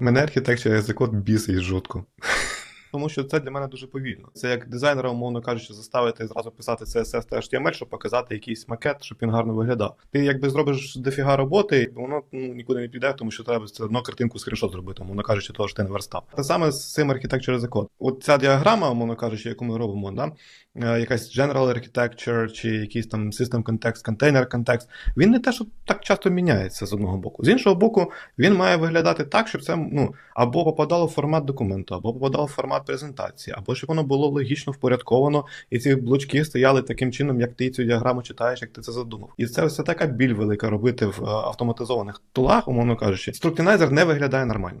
Мене архітектура язикот бісить жутко. Тому що це для мене дуже повільно. Це як дизайнера, умовно кажучи, заставити зразу писати CSS та HTML, щоб показати якийсь макет, щоб він гарно виглядав. Ти якби зробиш дофіга роботи, воно ну, нікуди не піде, тому що треба все одно картинку скріншот зробити, умовно кажучи, того що ти не верстав. Те саме з цим as a code. От ця діаграма, умовно кажучи, яку ми робимо, да? е, якась general architecture чи якийсь там system context, container context, він не те, що так часто міняється з одного боку. З іншого боку, він має виглядати так, щоб це ну, або попадало в формат документу, або попадало в формат презентації, або щоб воно було логічно впорядковано, і ці блочки стояли таким чином, як ти цю діаграму читаєш, як ти це задумав. І це все така біль велика робити в е, автоматизованих тулах, умовно кажучи. Структинайзер не виглядає нормально.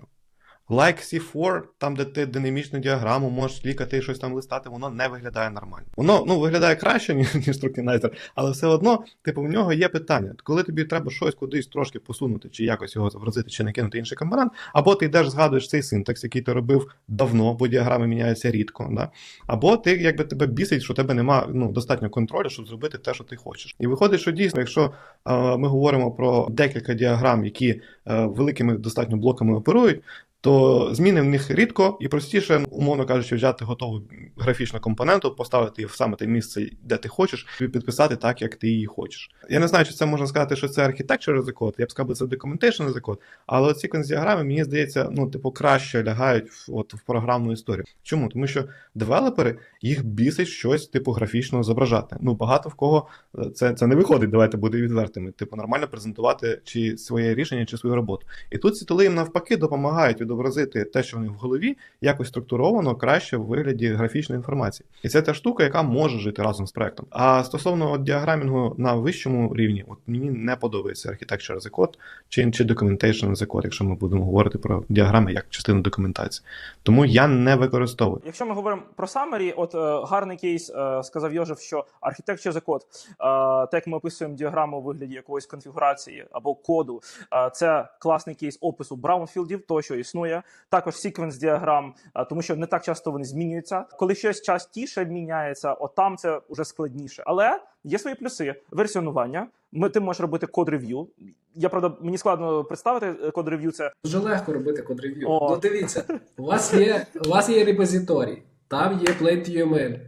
Like C4, там, де ти динамічну діаграму можеш клікати і щось там листати, воно не виглядає нормально. Воно ну, виглядає краще, ніж, структинайзер, але все одно, типу, в нього є питання. Коли тобі треба щось кудись трошки посунути, чи якось його зобразити, чи накинути інший компонент, або ти йдеш, згадуєш цей синтекс, який ти робив давно, бо діаграми міняються рідко. Да? Або ти якби тебе бісить, що тебе немає ну, достатньо контролю, щоб зробити те, що ти хочеш. І виходить, що дійсно, якщо е, ми говоримо про декілька діаграм, які е, великими достатньо блоками оперують, то зміни в них рідко і простіше, умовно кажучи, взяти готову графічну компоненту, поставити її в саме те місце, де ти хочеш, і підписати так, як ти її хочеш. Я не знаю, чи це можна сказати, що це as a code, я б сказав, це as a code, але оці конс-діаграми, мені здається, ну, типу, краще лягають в, от, в програмну історію. Чому? Тому що девелопери їх бісить щось, типу, графічно зображати. Ну, багато в кого е, це, це не виходить, давайте будемо відвертими. Типу, нормально презентувати чи своє рішення, чи свою роботу. І тут ці їм навпаки допомагають відобразити те, що в них в голові, якось структуровано краще в вигляді графічної інформації. І це та штука, яка може жити разом з проектом. А стосовно от, діаграмінгу на вищому рівні, от мені не подобається architecture as a code чи, чи documentation as a якщо ми будемо говорити про діаграми як частину документації. Тому я не використовую. Якщо ми говоримо про Summary, от е, гарний кейс е, сказав Йожев, що architecture a code, е, так як ми описуємо діаграму у вигляді якоїсь конфігурації або коду, е, це класний кейс опису браунфілдів, того, що існує. Також секвенс діаграм, е, тому що не так часто вони змінюються. Коли щось частіше міняється, от там це вже складніше. Але є свої плюси. Версіонування. Ми ти можеш робити код рев'ю. Я правда, мені складно представити е, код рев'ю. Це Дуже легко робити код-рев'ю. Ну дивіться, у вас є, у вас є репозиторій, там є Plate.uml.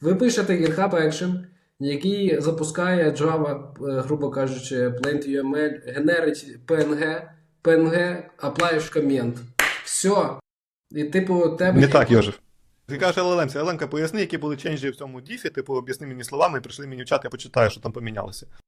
Ви пишете GitHub Action, який запускає Java, е, грубо кажучи, Plate.uml, генерить PNG, PNG, аплаєш комент. Все. І типу, тебе Не так, Йожев. Ти кажеш ЛЛМ, це LLM, поясни, які були ченджі в цьому діфі, типу, об'ясни мені словами, прийшли мені в чат, я почитаю, що там помінялося.